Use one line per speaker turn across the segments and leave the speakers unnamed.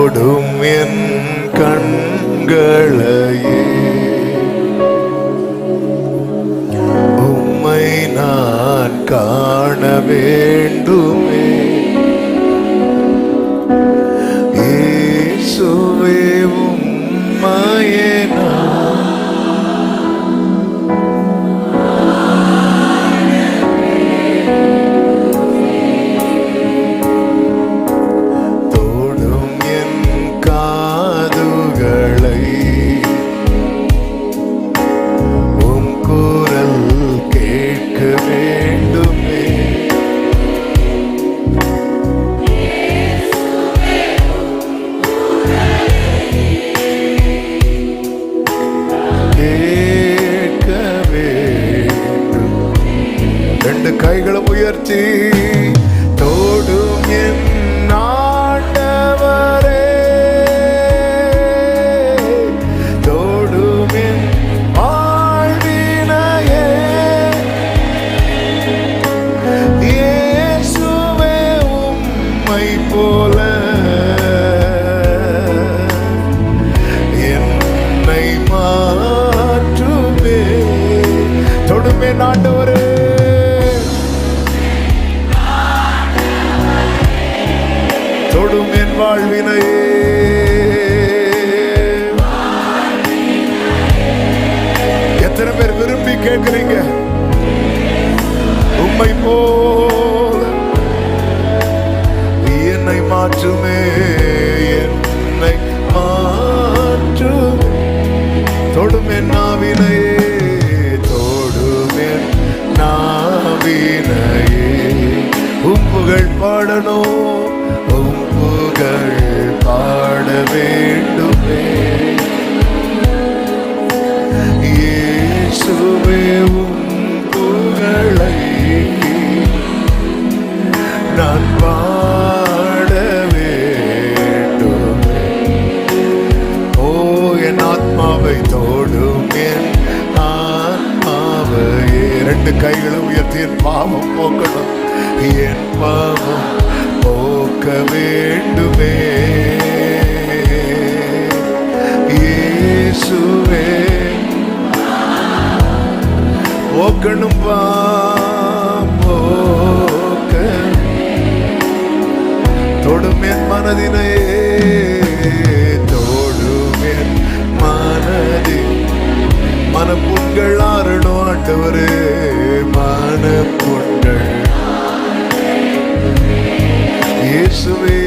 ஓடும் என் கண்களையே. உம்மை நான் காண வேண்டுமே. இயேசுவே உம்மையே ரெண்டு கைகளை உயர்த்தி தொடும் என் வாழ்வினையே. எத்தனை பேர் விரும்பி கேட்கிறீங்க? உம்மை போல. என்னை மாற்றுமே என்னை மாற்றும். தொடும் என் நாவினையே தொடும் என் நாவினையே. உப்புகள் பாடணும். நான் பாட வேண்டுமே. ஓ என் ஆத்மாவை தோடும் என் ஆத்மாவை ரெண்டு கைகளும் உயர்த்தி என் பாவம் போக்கணும். என் பாவம் போக்க வேண்டுமே. இயேசுவே. போக்கணும் வா தொடும் என் மனதினையே தொடும் என் மனதில் மனப்புண்கள் ஆறணும் ஆண்டவரே மனப்புண்கள் இயேசுவே.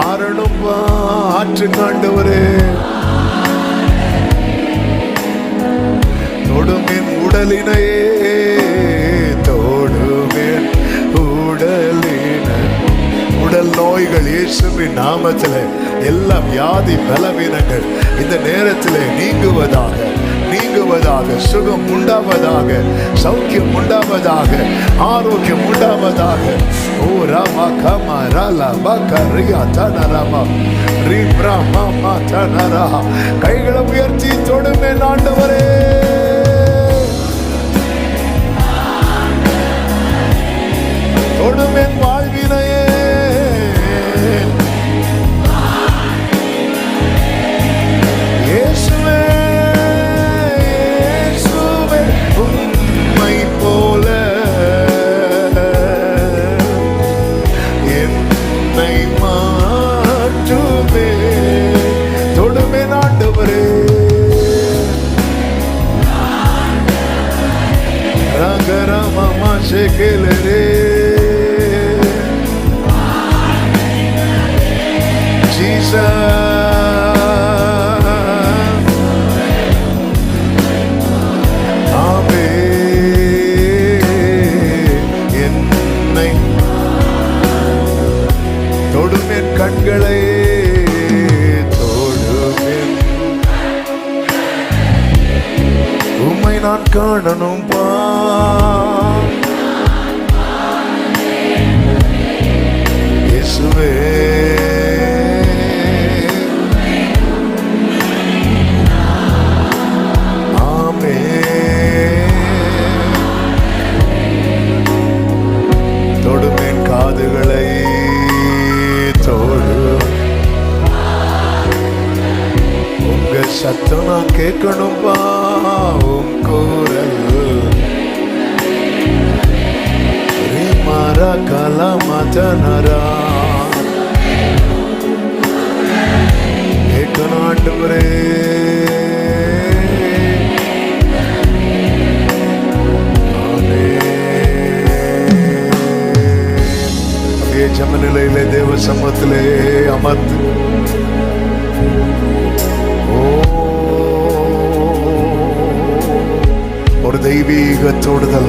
ஆறணும் ஆற்று காண்டவரே. தொடும் என் உடலினையே உடல் நோய்கள் இயேசுவின் நாமத்தில். எல்லா வியாதி பலவீனங்கள். இந்த நேரத்தில் நீங்குவதாக நீங்குவதாக சுகம் உண்டாவதாக சௌக்கியம் உண்டாவதாக ஆரோக்கியம் உண்டாவதாக. ஓ ராமா கமா ராலா பாக்கா ரியா தனராமா ரீ பிரமா மா தனரா கைகளை உயர்த்தி தொடுமே ஆண்டவரே. தொடும் என் வாழ்வினையே. இயேசுவே, it. தொடுமென் கண்களை தொடுமென் உம்மை நான் காணணும் பா. கொஞ்சம் நான் கேட்கணும்பா உன் குரல் மாறா காலா மாஜனரா கேட்கணும் ஆண்டவரே. அப்படியே தேவ சமத்திலே அமர்த்து ദൈവീക തൊടുതൽ